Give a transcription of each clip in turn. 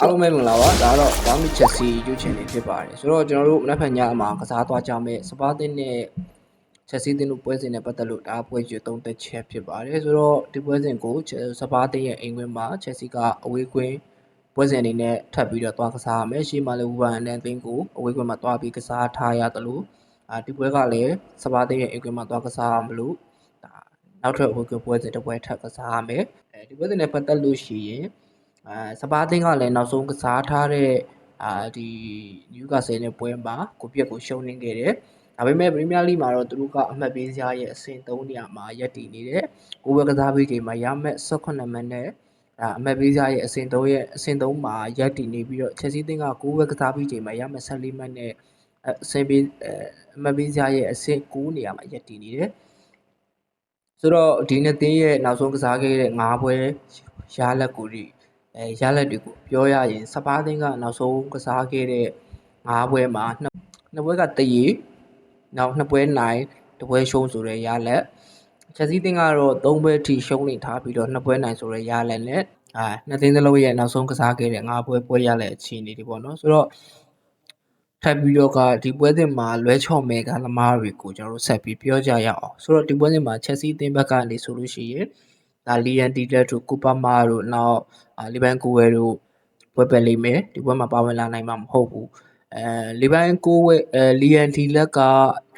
အားလုံးပဲမင်္ဂလာပါဒါကတော့ Dami Chelsea YouTube channel ဖြစ်ပါတယ်ဆိုတော့ကျွန်တော်တို့မနက်ဖြန်ညမှာကစားသွားကြမယ်စပါးတင်နဲ့ Chelsea တင်တို့ပွဲစဉ်နဲ့ပတ်သက်လို့ဒါပွဲကြီးသုံးသက်ချက်ဖြစ်ပါတယ်ဆိုတော့ဒီပွဲစဉ်ကိုစပါးတင်ရဲ့အိမ်ခွင်းမှာ Chelsea ကအဝေးကွင်းပွဲစဉ်အနေနဲ့ထပ်ပြီးတော့သွားကစားရမယ်ရှေ့မှာလည်းဝူဗန်နဲ့အသင်းကိုအဝေးကွင်းမှာသွားပြီးကစားထားရတယ်လို့အာဒီပွဲကလည်းစပါးတင်ရဲ့အိမ်ခွင်းမှာသွားကစားရမလို့ဒါနောက်ထပ်ဝေးကွင်းပွဲစဉ်တစ်ပွဲထပ်ကစားရမယ်အဲဒီပွဲစဉ်နဲ့ပတ်သက်လို့ရှိရင် အဲစပါးသင်းကလည်းနောက်ဆုံးကစားထားတဲ့အာဒီနယူကာဆယ်နဲ့ပွဲမှာကိုပြက်ကိုရှုံးနေခဲ့တယ်။ဒါပေမဲ့ပရီးမီးယားလိမှာတော့သူတို့ကအမှတ်ပေးစရာရဲ့အဆင့်3နေရာမှာရပ်တည်နေတယ်။ကိုဘကစားပြီးချိန်မှာရမဲ့18မှတ်နဲ့ဒါအမှတ်ပေးစရာရဲ့အဆင့်3ရဲ့အဆင့်3မှာရပ်တည်နေပြီးတော့ချက်စီးသင်းကကိုဘကစားပြီးချိန်မှာရမဲ့14မှတ်နဲ့အဆင့်ပေးအမှတ်ပေးစရာရဲ့အဆင့်9နေရာမှာရပ်တည်နေတယ်။ဆိုတော့ဒီနှစ်သင်းရဲ့နောက်ဆုံးကစားခဲ့တဲ့၅ပွဲရလက်ကိုဒီ အဲရလက်တွေကိုပြောရရင်စပါးသင်းကနောက်ဆုံးကစားခဲ့တဲ့၅ပွဲမှာနှစ်ပွဲကတရီနောက်နှစ်ပွဲနိုင်တပွဲရှုံးဆိုတဲ့ရလက်ချက်စီးသင်းကတော့၃ပွဲထိရှုံးနေထားပြီးတော့နှစ်ပွဲနိုင်ဆိုတဲ့ရလက်နဲ့အာနှစ်သင်းသလုံးရဲ့နောက်ဆုံးကစားခဲ့တဲ့၅ပွဲပွဲရလက်အခြေအနေတွေပေါ့နော်ဆိုတော့ထပ်ပြီးတော့ကဒီပွဲစဉ်မှာလွဲချော်မဲကသမားတွေကိုကျွန်တော်တို့ဆက်ပြီးပြောကြရအောင်ဆိုတော့ဒီပွဲစဉ်မှာချက်စီးသင်းဘက်ကနေဆိုလို့ရှိရင် ဒါလီယန်တီတက်တို့ကူပါမာတို့နောက်လီဘန်ကူဝဲတို့ပွဲပယ်လိမ့်မယ်ဒီပွဲမှာပါဝင်လာနိုင်မှာမဟုတ်ဘူးအဲလီဘန်ကိုဝဲအဲလီယန်တီလက်က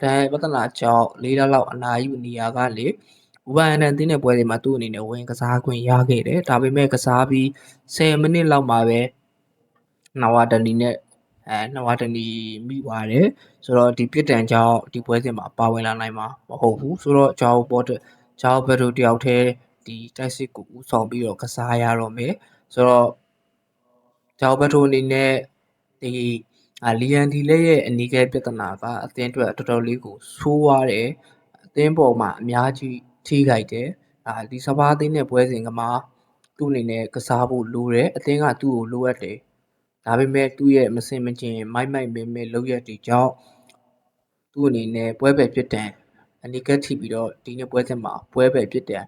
ဒန်ပဒနာကြောင့်၄လလောက်အနာယူနေရကလေဥပန်အန်တင်းတဲ့ပွဲတွေမှာသူ့အနေနဲ့ဝင်ကစားခွင့်ရခဲ့တယ်ဒါပေမဲ့ကစားပြီး10မိနစ်လောက်မှာပဲနဝတနီနဲ့အဲနဝတနီမိပါတယ်ဆိုတော့ဒီပြစ်ဒဏ်ကြောင့်ဒီပွဲစဉ်မှာပါဝင်လာနိုင်မှာမဟုတ်ဘူးဆိုတော့ဂျာဝပေါ်တက်ဂျာဝဘက်တို့တယောက်တည်း ဒီတိုက်စစ်ကိုဦးဆောင်ပြီးတော့ကစားရတော့မယ်ဆိုတော့ဂျာဝဘက်တို့အနေနဲ့ဒီအာလီယန်ဒီလက်ရဲ့အနီးကဲပြဿနာကအသင်းအတွက်တော်တော်လေးကိုဆိုးွားတယ်အသင်းပေါ်မှာအများကြီးထိခိုက်တယ်အာဒီစပါးအသင်းနဲ့ပွဲစဉ်ကမှာသူ့အနေနဲ့ကစားဖို့လိုတယ်အသင်းကသူ့ကိုလိုအပ်တယ်ဒါပေမဲ့သူ့ရဲ့မစင်မကျင်မိုက်မိုက်မဲမဲလောက်ရက်တီကြောင့်သူ့အနေနဲ့ပွဲပဲဖြစ်တယ်အနီးကပ်ထိပြီးတော့ဒီနေ့ပွဲစဉ်မှာပွဲပဲဖြစ်တယ်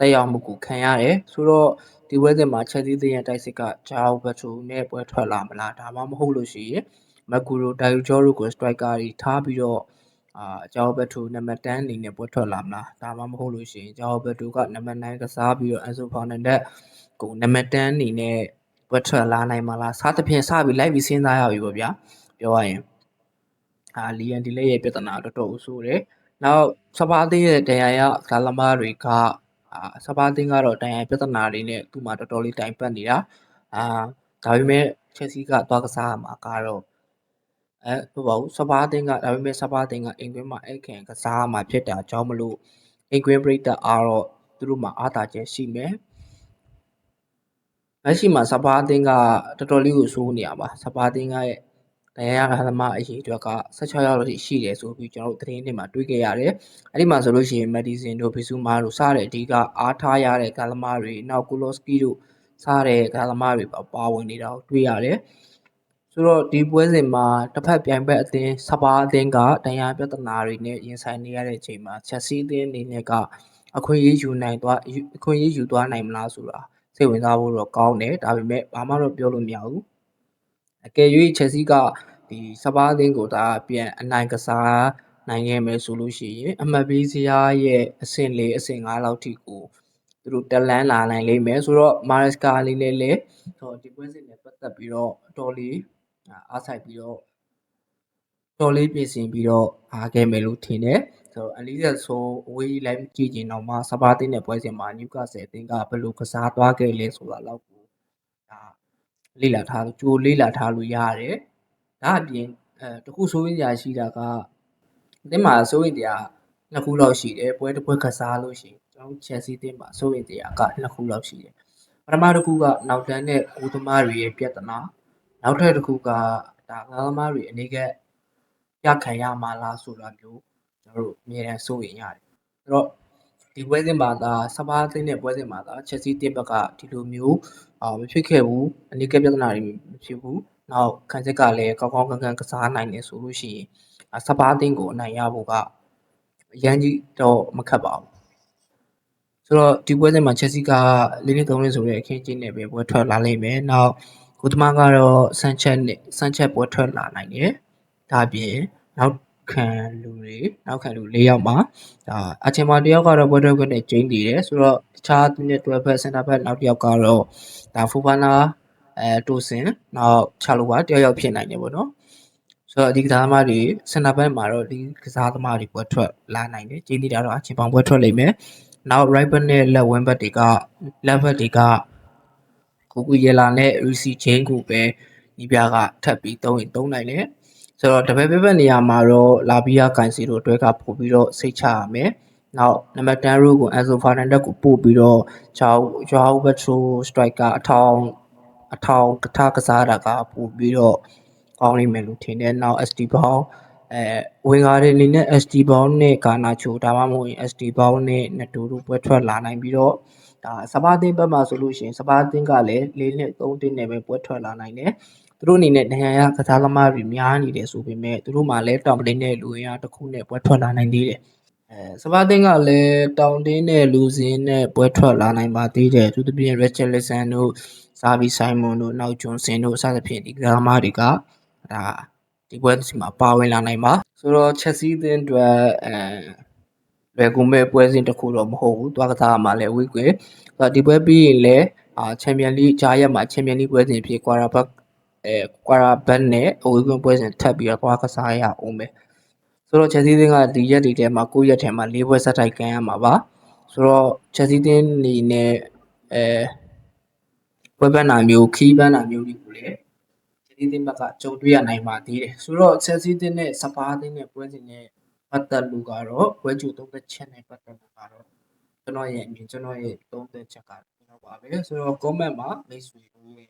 တက်ရောက်မှုကိုခံရတယ်ဆိုတော့ဒီပွဲစဉ်မှာချက်သီးသင်းရဲ့တိုက်စစ်ကဂျာအိုဘတ်ထူနဲ့ပွဲထွက်လာမလားဒါမှမဟုတ်လို့ရှိရင်မကူရိုဒိုင်ဂျော်ရိုကိုစထရိုက်ကာတွေထားပြီးတော့အာဂျာအိုဘတ်ထူနံပါတ်10အနေနဲ့ပွဲထွက်လာမလားဒါမှမဟုတ်လို့ရှိရင်ဂျာအိုဘတ်ထူကနံပါတ်9ကစားပြီးတော့အန်ဆိုဖောင်နန်ဒက်ကိုနံပါတ်10အနေနဲ့ပွဲထွက်လာနိုင်မလားစားသဖြင့်စပြီးလိုက်ပြီးစဉ်းစားရပြီပေါ့ဗျာပြောရရင်အာလီယန်ဒီလေးရဲ့ပြဿနာတော်တော်ဆိုးတယ်နောက်စပါးသေးရဲ့ဒဏ်ရာရဂါလမားတွေက အာစပါးတင်းကတော့ဒဏ်ရာပြဿနာတွေနဲ့သူ့မှာတော်တော်လေးတိုင်ပတ်နေတာအာဒါပေမဲ့ချက်စီကသွားကစားရမှာကတော့အဲဟုတ်ပါဘူးစပါးတင်းကဒါပေမဲ့စပါးတင်းကအင်ကွင်းမှာအဲ့ခင်ကစားရမှာဖြစ်တာကြောင့်မလို့အင်ကွင်းပရိသတ်အားတော့သူတို့မှာအားတာချက်ရှိမယ်လက်ရှိမှာစပါးအသင်းကတော်တော်လေးကိုဆိုးနေရပါစပါးအသင်းကရဲ့ တရားရသမားအရေးအတွက်က16ရောက်လို့ရှိတယ်ဆိုပြီးကျွန်တော်တို့သတင်းတွေမှာတွေ့ခဲ့ရတယ်။အဲ့ဒီမှာဆိုလို့ရှိရင်မက်ဒီဆင်တို့ဘီဆူမာတို့စတဲ့အဓိကအားထားရတဲ့ကာလမားတွေနောက်ကိုလော့စကီတို့စတဲ့ကာလမားတွေပါဝင်နေတာကိုတွေ့ရတယ်။ဆိုတော့ဒီပွဲစဉ်မှာတစ်ဖက်ပြိုင်ဘက်အသင်းစပါးအသင်းကတရားပြဿနာတွေနဲ့ရင်ဆိုင်နေရတဲ့အချိန်မှာချက်စီအသင်းအနေနဲ့ကအခွင့်အရေးယူနိုင်သွားအခွင့်အရေးယူသွားနိုင်မလားဆိုတာစိတ်ဝင်စားဖို့တော့ကောင်းတယ်ဒါပေမဲ့ဘာမှတော့ပြောလို့မရဘူး အကယ်၍ချက်စီကဒီစပါးအသင်းကိုဒါပြန်အနိုင်ကစားနိုင်ခဲ့မယ်ဆိုလို့ရှိရင်အမှတ်ပေးစရာရဲ့အဆင့်၄အဆင့်၅လောက်ထိကိုသူတို့တက်လန်းလာနိုင်လိမ့်မယ်ဆိုတော့မာရက်စကာလေးလေးလည်းဟောဒီပွဲစဉ်နဲ့ပတ်သက်ပြီးတော့အတော်လေးအားဆိုင်ပြီးတော့တော်လေးပြင်ဆင်ပြီးတော့အားခဲ့မယ်လို့ထင်တယ်ဆိုတော့အလီဇက်ဆိုအဝေးကြီးလိုက်ကြည့်ရင်တော့မှစပါးတင်းတဲ့ပွဲစဉ်မှာနျူကာဆယ်အသင်းကဘယ်လိုကစားသွားခဲ့လဲဆိုတာတော့ကိုဒါ လေ့လာထားကြိုလေ့လာထားလို့ရတယ်ဒါအပြင်အဲတခုဆိုရင်ကြာရှိတာကအသင်းမှာဆိုရင်တရားနှစ်ခုလောက်ရှိတယ်ပွဲတစ်ပွဲကစားလို့ရှိရင်ကျွန်တော်ချက်စီတင်းမှာဆိုရင်တရားကနှစ်ခုလောက်ရှိတယ်ပထမတစ်ခုကနောက်တန်းတဲ့ကိုသမားတွေရဲ့ပြဿနာနောက်ထပ်တစ်ခုကဒါငါးသမားတွေအနေကပြခံရမှာလားဆိုတာမျိုးကျွန်တော်တို့အမြဲတမ်းစိုးရင်ရတယ်။အဲ့တော့ဒီပွဲစဉ်မှာဒါစပါးသိန်းတဲ့ပွဲစဉ်မှာဒါချက်စီတစ်ဘက်ကဒီလိုမျိုး အာမဖြစ်ခဲ့ဘူးအနိကပြဿနာတွေမဖြစ်ဘူး။နောက်ခန်းစစ်ကလည်းကောင်းကောင်းကန်ကန်ကစားနိုင်တယ်ဆိုလို့ရှိရင်စပါးသိန်းကိုအနိုင်ရဖို့ကအရန်ကြီးတော့မခက်ပါဘူး။ဆိုတော့ဒီပွဲစဉ်မှာချက်စီကလေးလေးသုံးလေးဆိုတဲ့အခင်းကျင်းနဲ့ပဲပွဲထွက်လာလိမ့်မယ်။နောက်ကိုသမားကတော့စမ်းချက်နဲ့စမ်းချက်ပွဲထွက်လာနိုင်တယ်ဒါအပြင်နောက် ခံလူတွေနောက်ခံလူ၄ယောက်မှာဒါအချင်းမတယောက်ကတော့ပွဲထွက်ခွင့်နဲ့ကျင်းတည်တယ်ဆိုတော့တခြားသူနဲ့တွဲဖက်စင်တာဘက်နောက်တစ်ယောက်ကတော့ဒါဖူဖာနာအဲတိုစင်နောက်ချာလိုပါတယောက်ယောက်ဖြစ်နိုင်တယ်ပေါ့နော်ဆိုတော့ဒီကစားသမားတွေစင်တာဘက်မှာတော့ဒီကစားသမားတွေပွဲထွက်လာနိုင်တယ်ကျင်းတည်တာတော့အချင်းပေါင်းပွဲထွက်လိမ့်မယ်နောက် right back နဲ့ left wing back တွေက left back တွေကကိုကူယေလာနဲ့ Risi Chain ကိုပဲဒီပြကထပ်ပြီးသုံးရင်သုံးနိုင်တယ် ဆိုတော့တပည့်ပည့်နေရာမှာတော့လာဘီယာကန်စီတို့အတွဲကပို့ပြီးတော့စိတ်ချရမယ်နောက်နံပါတ်10 row ကို Enzo Fernandez ကိုပို့ပြီးတော့ဂျာဂျာဘက်ထရိုစထရိုက်ကာအထောင်အထောင်ကထားကစားတာကပို့ပြီးတော့ကောင်းနိုင်မယ်လို့ထင်တယ်နောက် SD ဘောင်းအဲဝင်ကားတွေအနေနဲ့ SD ဘောင်းနဲ့ကာနာချိုဒါမှမဟုတ်ရင် SD ဘောင်းနဲ့နတူတို့ပွဲထွက်လာနိုင်ပြီးတော့ ဒါစပါးသင်းဘက်မှာဆိုလို့ရှိရင်စပါးသင်းကလည်း၄နှစ်၃နှစ်နဲ့ပဲပွဲထွက်လာနိုင်တယ်သူတို့အနေနဲ့နိုင်ငံရကစားသမားတွေများနေတယ်ဆိုပေမဲ့သူတို့မှလည်းတောင်ပလင်းနဲ့လူရင်းတစ်ခုနဲ့ပွဲထွက်လာနိုင်သေးတယ်အဲစပါးသင်းကလည်းတောင်တင်းနဲ့လူစင်းနဲ့ပွဲထွက်လာနိုင်ပါသေးတယ်သူတို့ပြင် Richarlison တို့ဇာဗီဆိုင်မွန်တို့နောက်ဂျွန်စင်တို့စသဖြင့်ဒီကစားသမားတွေကဒါဒီပွဲစီမှာပါဝင်လာနိုင်ပါဆိုတော့ချက်စီးသင်းအတွက်အဲ လွယ်ကူမဲ့ပွဲစဉ်တစ်ခုတော့မဟုတ်ဘူးတွားကစားမှာလည်းဝိကွယ်ဒီပွဲပြီးရင်လည်းအာချန်ပီယံလိဂျာရက်မှာချန်ပီယံလိပွဲစဉ်ဖြစ်ကွာရာဘတ်အဲကွာရာဘတ်နဲ့အဝေးကွင်းပွဲစဉ်ထပ်ပြီးတော့တွားကစားရအောင်ပဲဆိုတော့ချက်စီးသင်းကဒီရက်ဒီထဲမှာ9ရက်ထဲမှာ၄ပွဲဆက်တိုက်ကန်ရမှာပါဆိုတော့ချက်စီးသင်းနေနဲ့အဲပွဲပန်းနာမျိုးခီးပန်းနာမျိုးတွေကိုလည်းချက်စီးသင်းဘက်ကကြုံတွေ့ရနိုင်ပါသေးတယ်ဆိုတော့ချက်စီးသင်းနဲ့စပါးသင်းနဲ့ပွဲစဉ်နဲ့ ပတ်သက်လို့ကတော့ပွဲကြိုသုံးသက်ချက်နဲ့ပတ်သက်လို့ကတော့ကျွန်တော်ရဲ့အမြင်ကျွန်တော်ရဲ့သုံးသက်ချက်ကဒီတော့ပါပဲဆိုတော့ comment မှာမိတ်ဆွေတို့ရဲ့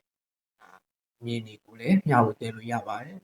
အမြင်တွေကိုလည်းမျှဝေပေးလို့ရပါတယ်